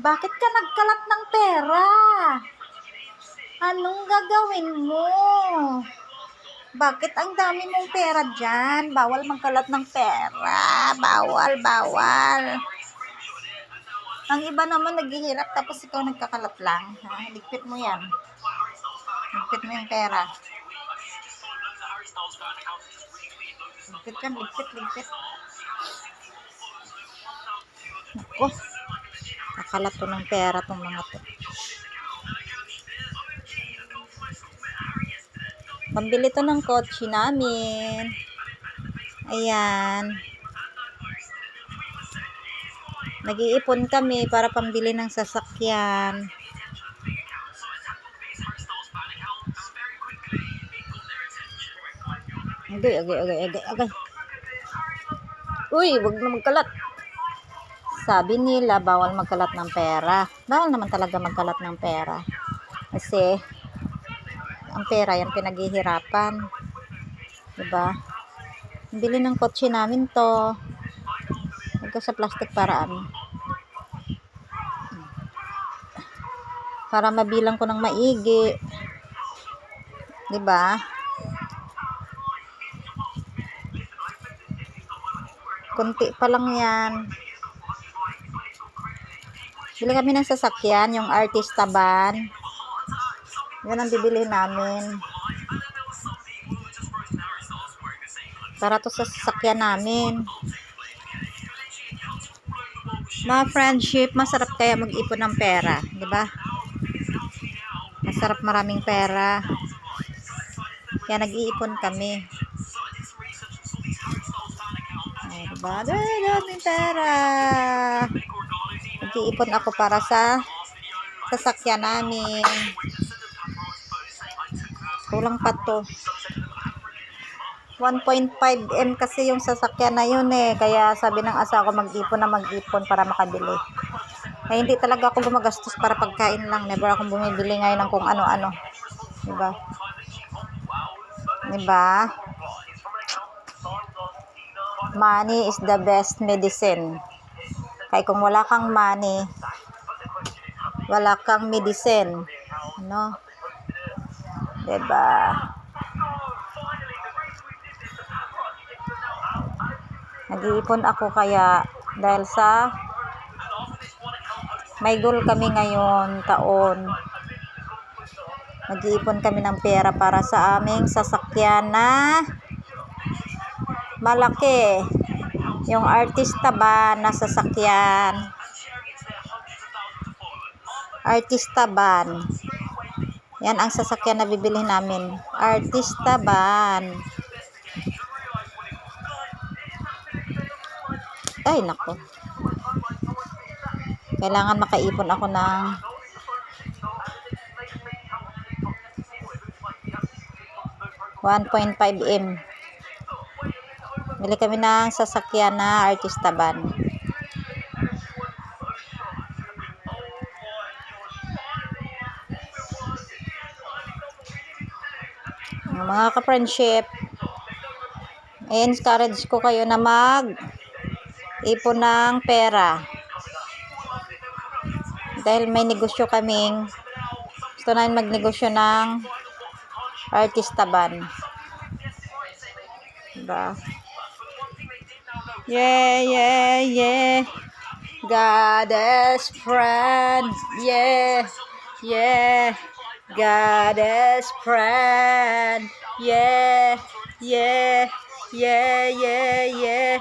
Bakit ka nagkalat ng pera? Anong gagawin mo? Bakit ang dami mong pera dyan? Bawal magkalat ng pera. Bawal, bawal. Ang iba naman naghihirap tapos ikaw nagkakalat lang. Ha? Ligpit mo yan. Ligpit mo yung pera. Ligpit yan, ligpit, ligpit. Ako. Nakalat to ng pera tong mga to. Pambili to ng kotse namin. Ayan. Nag-iipon kami para pambili ng sasakyan. Agay, agay, agay, agay, agay. Uy, wag na magkalat. Sabi nila, bawal magkalat ng pera. Bawal naman talaga magkalat ng pera. Kasi, ang pera yan pinaghihirapan. Diba? Bili ng kotse namin to. Ito sa plastic para ano. Para mabilang ko ng maigi. Diba? Kunti pa lang yan. Bili kami ng sasakyan, yung artista van. Yan ang bibili namin. Para to sa sasakyan namin. Mga friendship, masarap kaya mag-ipon ng pera. Di ba? Masarap maraming pera. Kaya nag-iipon kami. Ay, diba? Daming pera. Nag-iipon ako para sa sasakyan namin. Kulang pa to. 1.5M kasi yung sasakyan na yun eh. Kaya sabi ng asa ko mag-ipon na mag-ipon para makabili. Kaya hindi talaga ako gumagastos para pagkain lang. Never akong bumibili ngayon ng kung ano-ano. Diba? Diba? Money is the best medicine. Kaya kung wala kang money, wala kang medicine. No? Diba? Nag-iipon ako kaya dahil sa may goal kami ngayon taon. Nag-iipon kami ng pera para sa aming sasakyan na malaki. Yung artista ba na sasakyan? Artista van. Yan ang sasakyan na bibili namin. Artista van. Ay, nako. Kailangan makaipon ako ng one point five M. Bili kami ng sasakyan na artista van. Mga ka-friendship, i-encourage ko kayo na mag ipon ng pera. Dahil may negosyo kaming gusto namin magnegosyo ng artista ban. Diba? Yeah, yeah, yeah. Goddess friend. Yeah, yeah. Goddess friend. Yeah, yeah, yeah, yeah, yeah.